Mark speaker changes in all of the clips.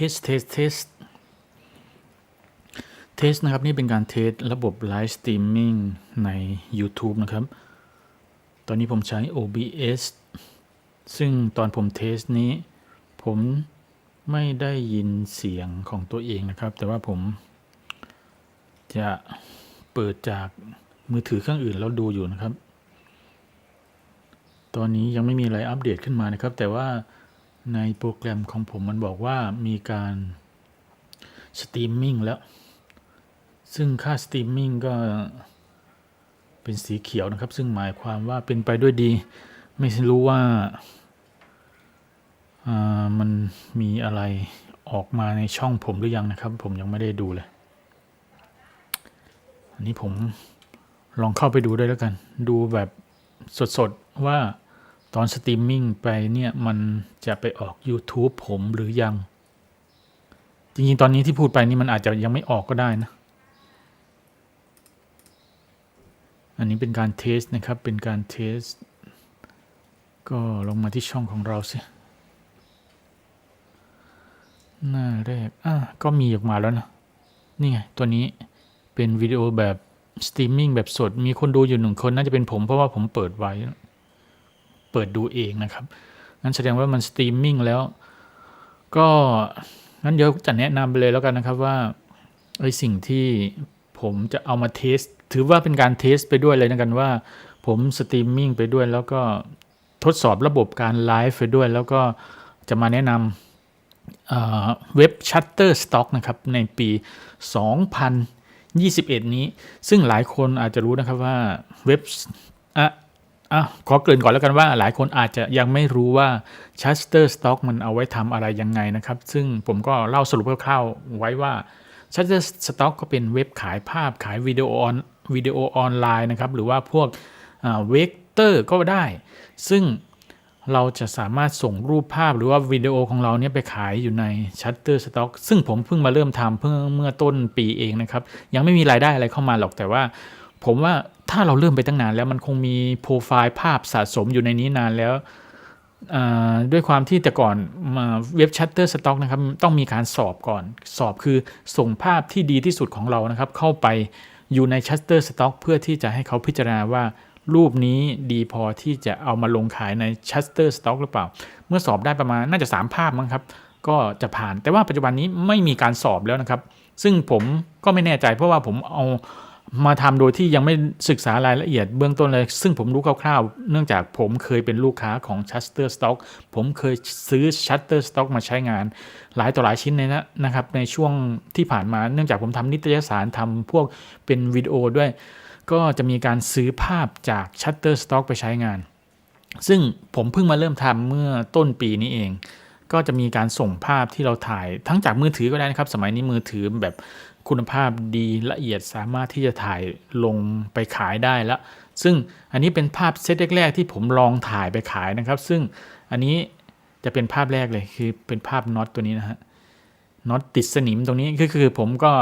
Speaker 1: เทสเทสเทสเทสนะครับ นี่เป็นการเทสระบบไลฟ์สตรีมมิ่งใน YouTube นะครับ ตอนนี้ผมใช้ OBS ซึ่งตอนผมเทสนี้ ผมไม่ได้ยินเสียงของตัวเองนะครับ แต่ว่าผมจะเปิดจากมือถือเครื่องอื่นแล้วดูอยู่นะครับ ตอนนี้ยังไม่มีอะไรอัปเดตขึ้นมานะครับ แต่ว่า ในโปรแกรมของผมมันบอกว่ามีการสตรีมมิ่งแล้ว ซึ่งค่าสตรีมมิ่งก็เป็นสีเขียวนะครับ ซึ่งหมายความว่าเป็นไปด้วยดี ไม่รู้ว่าามันมีอะไรออกมาในช่องผมหรือยังนะครับ ผมยังไม่ได้ดูเลย อันนี้ผมลองเข้าไปดูด้วยแล้วกัน ดูแบบสดๆว่า ตอนสตรีมมิ่งไปเนี่ยมันจะไปออก YouTube ผมหรือยัง จริงๆ ตอนนี้ที่พูดไปนี่มันอาจจะยังไม่ออกก็ได้นะ อันนี้เป็นการเทสนะครับ เป็นการเทส ก็ลงมาที่ช่องของเราสิหน้าแรกอะก็มีออกมาแล้วนะ นี่ไง ตัวนี้เป็นวิดีโอแบบสตรีมมิ่งแบบสด มีคนดูอยู่หนึ่งคนน่าจะเป็นผมเพราะว่าผมเปิดไว้ เปิดดูเองนะครับงั้นแสดงว่ามันสตรีมมิ่งแล้ว ก็งั้นเดี๋ยวจะแนะนำไปเลยแล้วกันนะครับว่าไอสิ่งที่ผมจะเอามาเทส ถือว่าเป็นการเทสไปด้วยเลยนะกันว่า ผมสตรีมมิ่งไปด้วยแล้วก็ทดสอบระบบการไลฟ์ไปด้วย แล้วก็จะมาแนะนำเอ่อเว็บ Shutterstock นะครับ ในปี 2021 นี้ ซึ่งหลายคนอาจจะรู้นะครับว่าเว็บ อะขอเกริ่นก่อนแล้วกันว่าหลายคนอาจจะยังไม่รู้ว่า Shutterstock มันเอาไว้ทำอะไรยังไงนะครับ ซึ่งผมก็เล่าสรุปคร่าวๆไว้ว่า Shutterstock ก็เป็นเว็บขายภาพขายวิดีโอออนวิดีโอออนไลน์นะครับ หรือว่าพวกเวกเตอร์ก็ได้ ซึ่งเราจะสามารถส่งรูปภาพหรือว่าวิดีโอของเราเนี่ยไปขายอยู่ใน Shutterstock ซึ่งผมเพิ่งมาเริ่มทำเพิ่งเมื่อต้นปีเองนะครับ ยังไม่มีรายได้อะไรเข้ามาหรอกแต่ว่า ผมว่า ถ้าเราเริ่มไปตั้งนานแล้วมันคงมีโปรไฟล์ภาพสะสมอยู่ในนี้นานแล้วด้วยความที่แต่ก่อนเว็บ Shutterstock นะครับต้องมีการสอบก่อน สอบคือส่งภาพที่ดีที่สุดของเรานะครับ เข้าไปอยู่ใน Shutterstock เพื่อที่จะให้เขาพิจารณาว่ารูปนี้ดีพอที่จะเอามาลงขายใน Shutterstock หรือเปล่า เมื่อสอบได้ประมาณน่าจะ 3 ภาพมั้งครับ ก็จะผ่านแต่ว่าปัจจุบันนี้ไม่มีการสอบแล้วนะครับ ซึ่งผมก็ไม่แน่ใจเพราะว่าผมเอา มาทำโดยที่ยังไม่ศึกษารายละเอียดเบื้องต้นเลย ซึ่งผมรู้คร่าวๆ เนื่องจากผมเคยเป็นลูกค้าของ Shutterstock ผมเคยซื้อ Shutterstock มาใช้งาน หลายต่อหลายชิ้นเลยนะนะครับ ในช่วงที่ผ่านมาเนื่องจากผมทำนิตยสารทำพวกเป็นวิดีโอด้วย ก็จะมีการซื้อภาพจาก Shutterstock ไปใช้งาน ซึ่งผมเพิ่งมาเริ่มทำเมื่อต้นปีนี้เอง ก็จะมีการส่งภาพที่เราถ่ายทั้งจากมือถือก็ได้นะครับ สมัยนี้มือถือแบบ คุณภาพดีละเอียดสามารถที่จะถ่ายลงไปขายได้แล้ว ซึ่งอันนี้เป็นภาพเซตแรกๆที่ผมลองถ่ายไปขายนะครับ ซึ่งอันนี้จะเป็นภาพแรกเลยคือเป็นภาพน็อตตัวนี้นะฮะน็อตติดสนิมตรงนี้ก็คือผมก็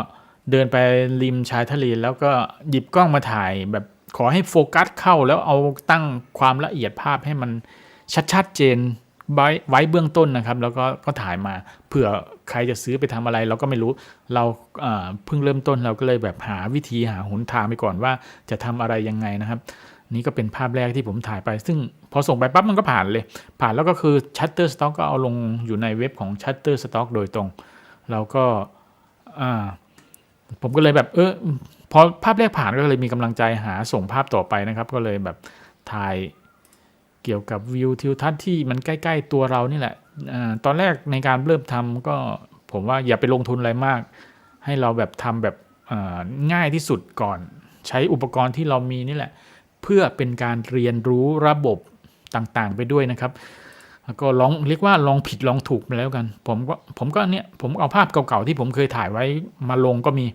Speaker 1: เดินไปริมชายทะเลแล้วก็หยิบกล้องมาถ่ายแบบขอให้โฟกัสเข้าแล้วเอาตั้งความละเอียดภาพให้มันชัดๆเจน ไว้ไว้เบื้องต้นนะครับ แล้วก็ก็ถ่ายมาเผื่อใครจะซื้อไปทำอะไร เราก็ไม่รู้เราเพิ่งเริ่มต้นเราก็เลยแบบหาวิธีหาหนทางไปก่อนว่าจะทำอะไรยังไงนะครับ นี่ก็เป็นภาพแรกที่ผมถ่ายไป ซึ่งพอส่งไปปั๊บมันก็ผ่านเลย ผ่านแล้วก็คือ Shutterstock ก็เอาลงอยู่ในเว็บของ Shutterstock โดยตรง เราก็ผมก็เลยแบบเออพอภาพแรกผ่านก็เลยมีกำลังใจหาส่งภาพต่อไปนะครับ ก็เลยแบบถ่าย เกี่ยวกับวิวทิวทัศน์ที่มันใกล้ ๆ ตัวเรานี่แหละอตอนแรกในการเริ่มทำก็ผมว่าอย่าไปลงทุนอะไรมาก ให้เราแบบทำแบบง่ายที่สุดก่อน ใช้อุปกรณ์ที่เรามีนี่แหละ เพื่อเป็นการเรียนรู้ระบบต่างๆ ไปด้วยนะครับแล้วก็ลองเรียกว่าลองผิดลองถูกไปแล้วกัน ผมก็ผมก็เนี่ยผมเอาภาพเก่าๆที่ผมเคยถ่ายไว้มาลงก็มี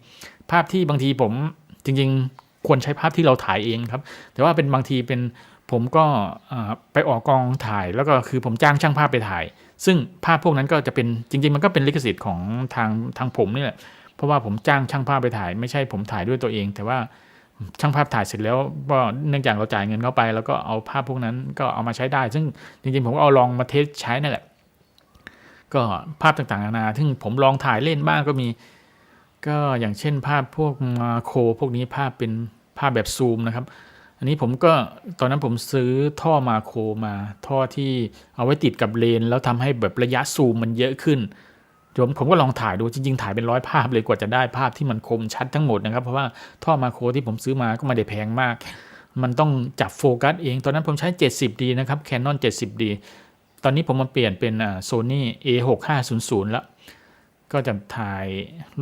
Speaker 1: ภาพที่บางทีผมจริงๆ ควรใช้ภาพที่เราถ่ายเองครับ แต่ว่าเป็นบางทีเป็นผมก็ไปออกกองถ่ายแล้วก็คือผมจ้างช่างภาพไปถ่าย ซึ่งภาพพวกนั้นก็จะเป็นจริง ๆ มันก็เป็นลิขสิทธิ์ของทางทางผมนี่แหละเพราะว่าผมจ้างช่างภาพไปถ่าย ไม่ใช่ผมถ่ายด้วยตัวเอง แต่ว่าช่างภาพถ่ายเสร็จแล้วก็เนื่องจากเราจ่ายเงินเข้าไป แล้วก็เอาภาพพวกนั้นก็เอามาใช้ได้ ซึ่งจริงๆ ผมก็เอาลองมาเทสใช้นั่นแหละ ก็ภาพต่างๆนานาซึ่งผมลองถ่ายเล่นบ้างก็มี ก็อย่างเช่นภาพพวกมาโครพวกนี้ภาพเป็นภาพแบบซูมนะครับ อันนี้ผมก็ตอนนั้นผมซื้อท่อมาโครมาท่อที่เอาไว้ติดกับเลน แล้วทำให้แบบระยะซูมมันเยอะขึ้นผมผมก็ลองถ่ายดูจริงๆถ่ายเป็นร้อยภาพเลยกว่าจะได้ภาพที่มันคมชัดทั้งหมดนะครับ เพราะว่าท่อมาโครที่ผมซื้อมาก็ไม่ได้แพงมาก มันต้องจับโฟกัสเอง ตอนนั้นผมใช้ 70D นะครับ Canon 70D ตอนนี้ผมมาเปลี่ยนเป็นอ่า Sony A6500 แล้ว ก็จะถ่าย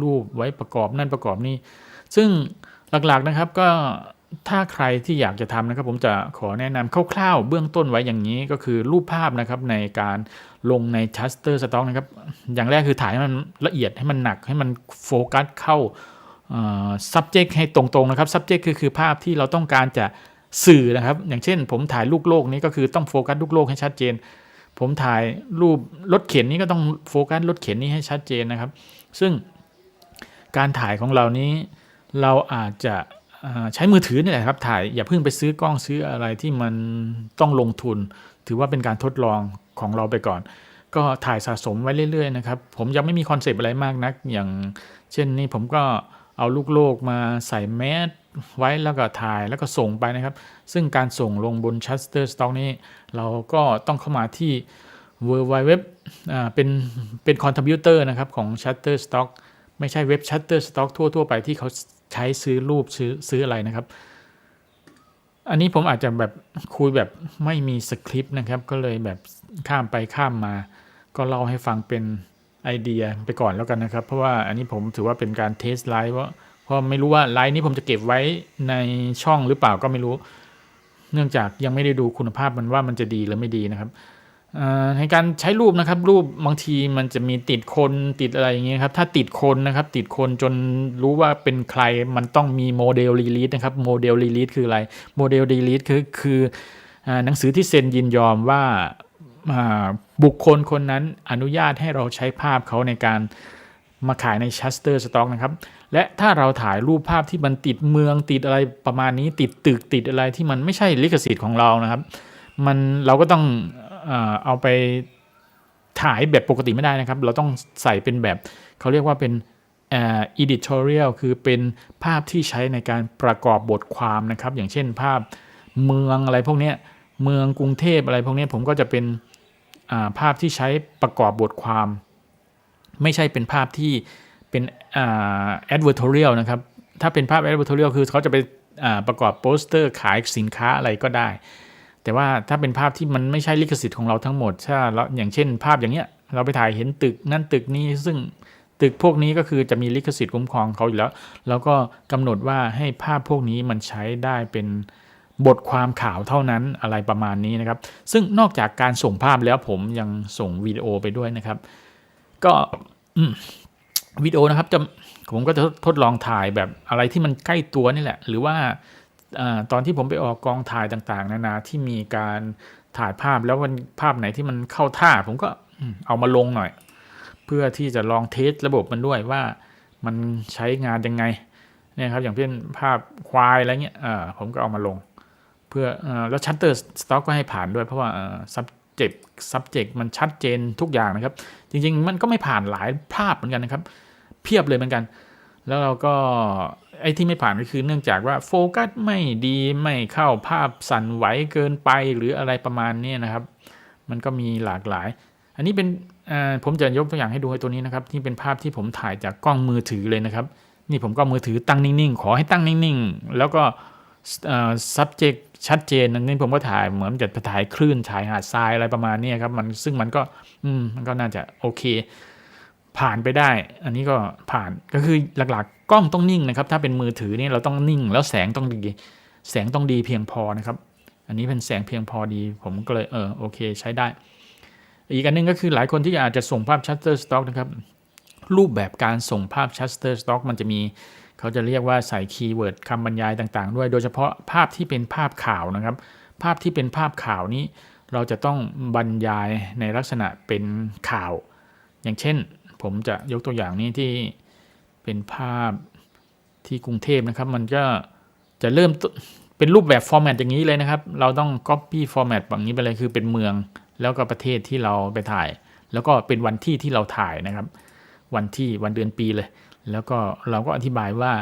Speaker 1: รูปไว้ประกอบนั่นประกอบนี่ซึ่งหลักๆนะครับก็ถ้าใครที่อยากจะทำนะครับ ผมจะขอแนะนำคร่าวๆเบื้องต้นไว้อย่างนี้ก็คือรูปภาพนะครับในการลงใน Shutterstock นะครับ อย่างแรกคือถ่ายให้มันละเอียดให้มันหนักให้มันโฟกัสเข้า subject ให้ตรงๆนะครับ subject คือคือภาพที่เราต้องการจะสื่อนะครับ อย่างเช่น ผมถ่ายลูกโลกนี้ก็คือต้องโฟกัสลูกโลกให้ชัดเจน ผมถ่ายรูปรถเข็นนี้ก็ต้องโฟกัสรถเข็นนี้ให้ชัดเจนนะครับ ซึ่งการถ่ายของเรานี้เราอาจจะใช้มือถือนี่แหละครับถ่ายอย่าเพิ่งไปซื้อกล้องซื้ออะไรที่มันต้องลงทุน ถือว่าเป็นการทดลองของเราไปก่อน ก็ถ่ายสะสมไว้เรื่อยๆนะครับผมยังไม่มีคอนเซปต์อะไรมากนัก อย่างเช่นนี้ผมก็เอาลูกโลกมาใส่แมสไว้แล้วก็ถ่ายแล้วก็ส่งไปนะครับ ซึ่งการส่งลงบน Shutterstock นี้ เราก็ต้องเข้ามาที่ w w w เป็นเป็นคอนทริบิวเตอร์นะครับของ Shutterstock ไม่ใช่เว็บ Shutterstock ทั่ว ๆ ไปที่เขาใช้ซื้อรูปซื้อซื้ออะไรนะครับ อันนี้ผมอาจจะแบบคุยแบบไม่มีสคริปต์นะครับ ก็เลยแบบข้ามไปข้ามมา ก็เล่าให้ฟังเป็นไอเดียไปก่อนแล้วกันนะครับ เพราะว่าอันนี้ผมถือว่าเป็นการเทสไลฟ์ว่า เพราะไม่รู้ว่าไลฟ์นี้ผมจะเก็บไว้ในช่องหรือเปล่าก็ไม่รู้ เนื่องจากยังไม่ได้ดูคุณภาพมันว่ามันจะดีหรือไม่ดีนะครับในการใช้รูปนะครับ รูปบางทีมันจะมีติดคนติดอะไรอย่างเงี้ยครับถ้าติดคนนะครับ ติดคนจนรู้ว่าเป็นใครมันต้องมีโมเดลรีลีสนะครับโมเดลรีลีสคืออะไรโมเดลรีลีสคือคือหนังสือที่เซ็นยินยอมว่าบุคคลคนนั้นอนุญาตให้เราใช้ภาพเขาในการ มาขายใน Shutterstock นะครับ และถ้าเราถ่ายรูปภาพที่มันติดเมืองติดอะไรประมาณนี้ติดตึกติดอะไรที่มันไม่ใช่ลิขสิทธิ์ของเรานะครับ มันเราก็ต้องเอาไปถ่ายแบบปกติไม่ได้นะครับ เราต้องใส่เป็นแบบเขาเรียกว่าเป็นอ่อ editorial คือเป็นภาพที่ใช้ในการประกอบบทความนะครับ อย่างเช่นภาพเมืองอะไรพวกนี้เมืองกรุงเทพอะไรพวกนี้ผมก็จะเป็นภาพที่ใช้ประกอบบทความ ไม่ใช่เป็นภาพที่เป็นอ่า advertorial นะครับ ถ้าเป็นภาพ advertorial คือเขาจะไปประกอบโปสเตอร์ขายสินค้าอะไรก็ได้ แต่ว่าถ้าเป็นภาพที่มันไม่ใช่ลิขสิทธิ์ของเราทั้งหมดถ้าเราอย่างเช่น ภาพอย่างเงี้ยเราไปถ่ายเห็นตึกนั่นตึกนี้ซึ่งตึกพวกนี้ก็คือจะมีลิขสิทธิ์คุ้มครองเขาอยู่แล้ว แล้วก็กำหนดว่าให้ภาพพวกนี้มันใช้ได้เป็นบทความข่าวเท่านั้นอะไรประมาณนี้นะครับ ซึ่งนอกจากการส่งภาพแล้วผมยังส่งวิดีโอไปด้วยนะครับ ก็วิดีโอนะครับจะผมก็จะทดลองถ่ายแบบอะไรที่มันใกล้ตัวนี่แหละ หรือว่าอตอนที่ผมไปออกกองถ่ายต่างๆ นานาที่มีการถ่ายภาพแล้วมันภาพไหนที่มันเข้าท่า ผมก็เอามาลงหน่อย เพื่อที่จะลองเทสระบบมันด้วยว่ามันใช้งานยังไงเนี่ยครับอย่างเช่นภาพควายอะไรเงี้ยผมก็เอามาลง เพื่ออแล้วชัตเตอร์สต็อกก็ให้ผ่านด้วยเพราะว่า subject subject มันชัดเจนทุกอย่างนะครับ จริง ๆ มันก็ไม่ผ่านหลายภาพเหมือนกันนะครับ เพียบเลยเหมือนกัน แล้วเราก็ไอ้ที่ไม่ผ่านก็คือเนื่องจากว่าโฟกัสไม่ดีไม่เข้าภาพสั่นไหวเกินไปหรืออะไรประมาณนี้นะครับ มันก็มีหลากหลาย อันนี้เป็นผมจะยกตัวอย่างให้ดูให้ตัวนี้นะครับนี่เป็นภาพที่ผมถ่ายจากกล้องมือถือเลยนะครับ นี่ผมก็มือถือตั้งนิ่งๆ ขอให้ตั้งนิ่งๆ แล้วก็ subject ชัดเจนอันนี้ผมก็ถ่ายเหมือนจะถ่ายคลื่นถ่ายหาดทรายอะไรประมาณนี้ครับมันซึ่งมันก็อืมมันก็น่าจะโอเค ผ่านไปได้ อันนี้ก็ผ่านก็คือหลักๆ กล้องต้องนิ่งนะครับ ถ้าเป็นมือถือนี่เราต้องนิ่ง แล้วแสงต้องดี แสงต้องดีเพียงพอนะครับ อันนี้เป็นแสงเพียงพอดี ผมก็เลยเออโอเคใช้ได้ อีกอันหนึงก็คือหลายคนที่อาจจะส่งภาพ Shutterstock นะครับรูปแบบการส่งภาพ Shutterstock มันจะมี เขาจะเรียกว่าใส่คีย์เวิร์ดคำบรรยายต่างๆ ด้วย โดยเฉพาะภาพที่เป็นภาพข่าวนะครับ ภาพที่เป็นภาพข่าวนี้ เราจะต้องบรรยายในลักษณะเป็นข่าว อย่างเช่น ผมจะยกตัวอย่างนี้ที่เป็นภาพที่กรุงเทพนะครับ มันก็จะเริ่มเป็นรูปแบบฟอร์แมตอย่างนี้เลยนะครับ เราต้อง Copy ฟอร์แมตแบบนี้ไปเลยคือเป็นเมือง แล้วก็ประเทศที่เราไปถ่าย แล้วก็เป็นวันที่ที่เราถ่ายนะครับ วันที่วันเดือนปีเลย แล้วก็เราก็อธิบายว่า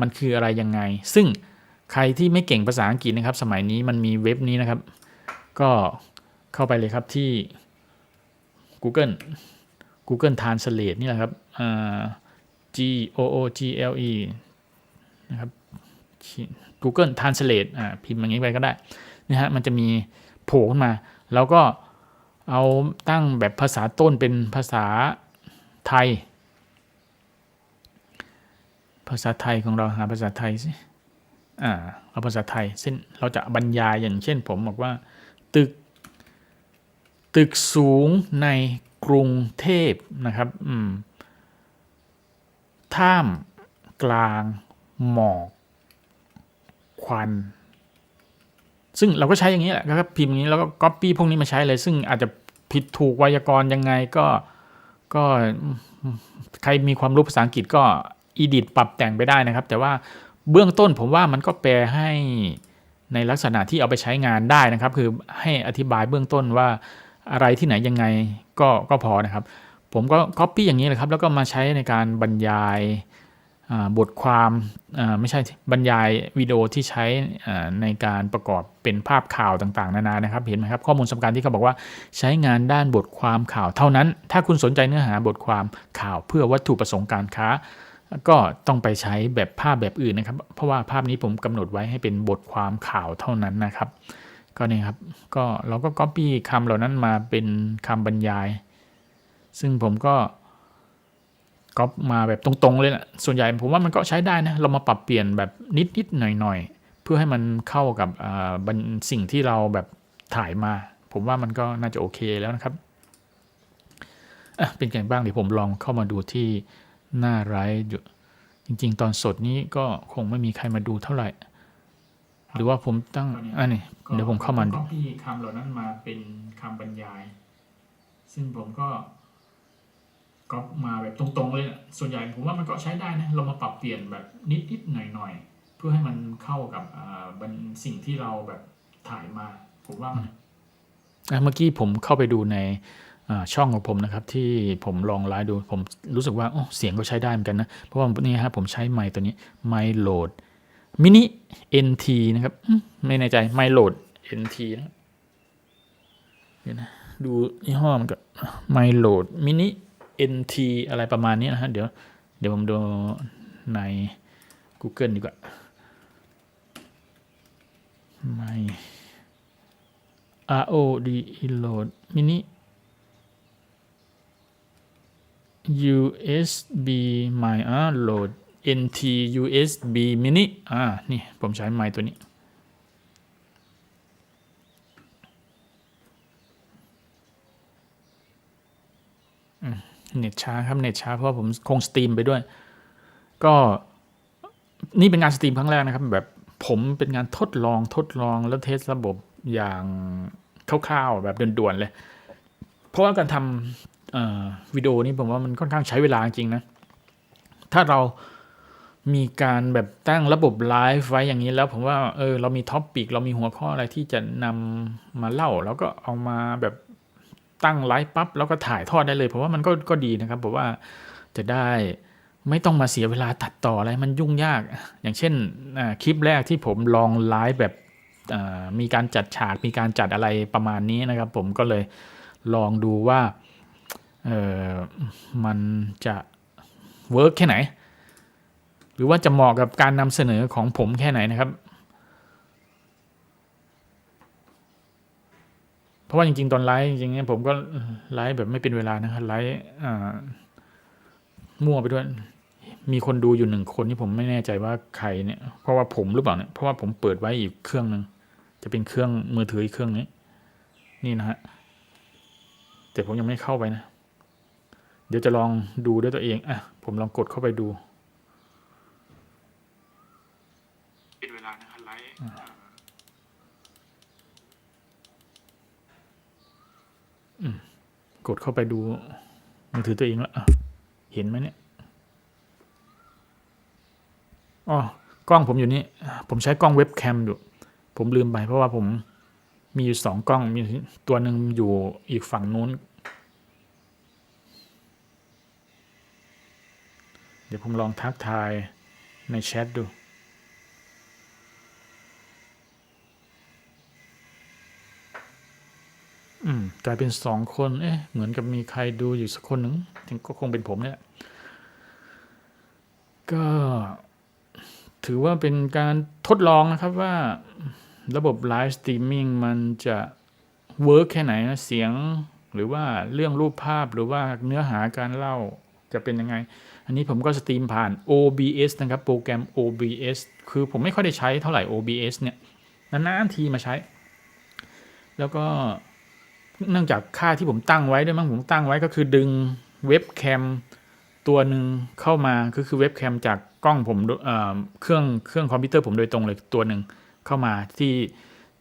Speaker 1: มันคืออะไรยังไง ซึ่งใครที่ไม่เก่งภาษาอังกฤษนะครับ สมัยนี้มันมีเว็บนี้นะครับ ก็เข้าไปเลยครับที่ Google Google Translate นี่แหละครับ G O O G L E นะครับ Google Translate อ่าพิมพ์อย่างนี้ไปก็ได้นะฮะมันจะมีโผล่ขึ้นมา แล้วก็เอาตั้งแบบภาษาต้นเป็นภาษาไทย ภาษาไทยของเราหาภาษาไทยสิอ่าเอาภาษาไทยเส้นเราจะบรรยายอย่างเช่น ผมบอกว่า ตึก ตึกสูงในกรุงเทพนะครับอืมท่ามกลางหมอกควันซึ่งเราก็ใช้อย่างนี้แหละก็พิมพ์อย่างนี้แล้วก็ก๊อปปี้พวกนี้มาใช้เลย ซึ่งอาจจะผิดถูกไวยากรณ์ยังไงก็ก็ใครมีความรู้ภาษาอังกฤษก็ อีดิทปรับแต่งไปได้นะครับ แต่ว่าเบื้องต้นผมว่ามันก็แปลให้ในลักษณะที่เอาไปใช้งานได้นะครับ คือให้อธิบายเบื้องต้นว่าอะไรที่ไหนยังไงก็ก็พอนะครับ ผมก็ Copy อย่างนี้เลยครับ แล้วก็มาใช้ในการบรรยายบทความไม่ใช่บรรยายวิดีโอที่ใช้ในการประกอบเป็นภาพข่าวต่างๆ นานานะครับ เห็นไหมครับ ข้อมูลสำคัญที่เขาบอกว่าใช้งานด้านบทความข่าวเท่านั้น ถ้าคุณสนใจเนื้อหาบทความข่าวเพื่อวัตถุประสงค์การค้า ก็ต้องไปใช้แบบภาพแบบอื่นนะครับ เพราะว่าภาพนี้ผมกำหนดไว้ให้เป็นบทความข่าวเท่านั้นนะครับ ก็นี่ครับก็เราก็ copy คำเหล่านั้นมาเป็นคำบรรยาย ซึ่งผมก็ก๊อปมาแบบตรงๆเลยนะส่วนใหญ่ผมว่ามันก็ใช้ได้นะเรามาปรับเปลี่ยนแบบนิดๆหน่อยๆเพื่อให้มันเข้ากับสิ่งที่เราแบบถ่ายมา ผมว่ามันก็น่าจะโอเคแล้วนะครับเป็นไงบ้างเดี๋ยวผมลองเข้ามาดูที่ หน้าไลฟ์อยู่จริง ๆ ตอนสดนี้ก็คงไม่มีใครมาดูเท่าไหร่ หรือว่าผมตั้งอันนี้เดี๋ยวผมเข้ามาดูที่คำเหล่านั้นมาเป็นคำบรรยาย ซึ่งผมก็ก๊อปมาแบบตรงๆเลยนะส่วนใหญ่ผมว่ามันก็ใช้ได้นะ เรามาปรับเปลี่ยนแบบนิดๆหน่อยๆ เพื่อให้มันเข้ากับอ่าบรรสิ่งที่เราแบบถ่ายมา ผมว่ามันอะเมื่อกี้ผมเข้าไปดูในอ่า ช่องของผมนะครับที่ผมลองไลฟ์ดูผมรู้สึกว่าเสียงก็ใช้ได้เหมือนกันนะ เพราะว่านี่ฮะผมใช้ไมค์ตัวนี้ไมค์โหลดมินิ NT นะครับไม่แน่ใจไมค์โหลด NT นะเดี๋ยวนะดูยี่ห้อมันก็ไมโหลดมินิ NT อะไรประมาณนี้นะฮะเดี๋ยวเดี๋ยวผมดูใน Google ดีกว่าไม R O D E โหลดมินิ USB ไมอ่าโหลด NT USB mini อ่า นี่ ผมใช้ไมค์ตัวนี้ เน็ตช้าครับ เน็ตช้า เพราะผมคงสตรีมไปด้วย ก็นี่เป็นงานสตรีมครั้งแรกนะครับ แบบผมเป็นงานทดลองทดลองแล้วเทสระบบอย่างคร่าวๆแบบด่วนๆเลย เพราะว่าการทำ วิดีโอนี้ผมว่ามันค่อนข้างใช้เวลาจริงนะ ถ้าเรามีการแบบตั้งระบบไลฟ์ไว้อย่างนี้แล้ว ผมว่าเออเรามีท็อปปิกเรามีหัวข้ออะไรที่จะนำมาเล่า แล้วก็เอามาแบบตั้งไลฟ์ปั๊บแล้วก็ถ่ายทอดได้เลย ผมว่ามันก็ก็ดีนะครับผมว่าจะได้ไม่ต้องมาเสียเวลาตัดต่ออะไรมันยุ่งยาก อย่างเช่นคลิปแรกที่ผมลองไลฟ์แบบมีการจัดฉากมีการจัดอะไรประมาณนี้นะครับ ผมก็เลยลองดูว่า เออมันจะเวิร์กแค่ไหน หรือว่าจะเหมาะกับการนำเสนอของผมแค่ไหนนะครับ เพราะว่าจริงๆ ตอนไลฟ์จริงๆผมก็ไลฟ์แบบไม่เป็นเวลานะครับไลฟ์มั่วไปด้วย มีคนดูอยู่หนึ่งคนที่ผมไม่แน่ใจว่าใครเนี่ย เพราะว่าผมหรือเปล่าเนี่ยเพราะว่าผมเปิดไว้อีกเครื่องหนึ่งจะเป็นเครื่องมือถืออีกเครื่องนี้ นี่นะฮะแต่ผมยังไม่เข้าไปนะ เดี๋ยวจะลองดูด้วยตัวเองอะผมลองกดเข้าไปดูเป็นเวลานะครับไลฟ์กดเข้าไปดูมือถือตัวเองแล้วอะเห็นไหมเนี่ยอ๋อกล้องผมอยู่นี่ ผมใช้กล้องเว็บแคมอยู่ ผมลืมไปเพราะว่าผมมีอยู่สองกล้อง มีตัวหนึ่งอยู่อีกฝั่งนู้น เดี๋ยวผมลองทักทายในแชทดู อืมกลายเป็นสองคน เอ๊ะ เหมือนกับมีใครดูอยู่สักคนหนึ่งถึงก็คงเป็นผมเนี่ยแหละก็ถือว่าเป็นการทดลองนะครับว่าระบบไลฟ์สตรีมมิ่งมันจะเวิร์กแค่ไหนนะเสียงหรือว่าเรื่องรูปภาพหรือว่าเนื้อหาการเล่า จะเป็นยังไง อันนี้ผมก็สตรีมผ่าน OBS นะครับ โปรแกรม OBS คือผมไม่ค่อยได้ใช้เท่าไหร่ OBS เนี่ย นานๆทีมาใช้ แล้วก็เนื่องจากค่าที่ผมตั้งไว้ด้วยมั้งผมตั้งไว้ก็คือดึงเว็บแคมตัวหนึ่งเข้ามาก็คือเว็บแคมจากกล้องผมเเครื่องเครื่องคอมพิวเตอร์ผมโดยตรงเลยตัวหนึ่งเข้ามาที่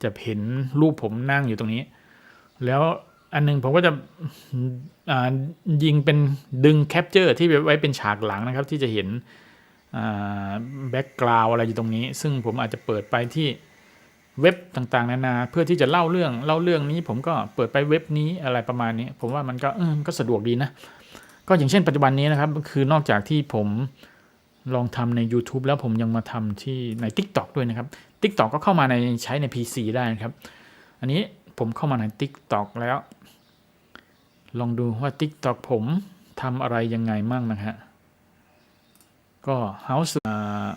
Speaker 1: จะเห็นรูปผมนั่งอยู่ตรงนี้ แล้ว อันหนึงผมก็จะยิงเป็นดึงแคปเจอร์ที่ไว้เป็นฉากหลังนะครับ ที่จะเห็นแบ็กกราวอะไรอยู่ตรงนี้ ซึ่งผมอาจจะเปิดไปที่เว็บต่างๆ นานาเพื่อที่จะเล่าเรื่องเล่าเรื่องนี้ ผมก็เปิดไปเว็บนี้อะไรประมาณนี้ ผมว่ามันก็มันก็สะดวกดีนะ ก็อย่างเช่นปัจจุบันนี้นะครับ คือนอกจากที่ผมลองทำใน YouTube แล้วผมยังมาทำที่ใน TikTok ด้วยนะครับ TikTok ก็เข้ามาในใช้ใน PC ได้นะครับ อันนี้ ผมเข้ามาใน TikTok แล้ว ลองดูว่า TikTok ผมทำอะไรยังไงมั่งนะฮะ ก็ House อ่า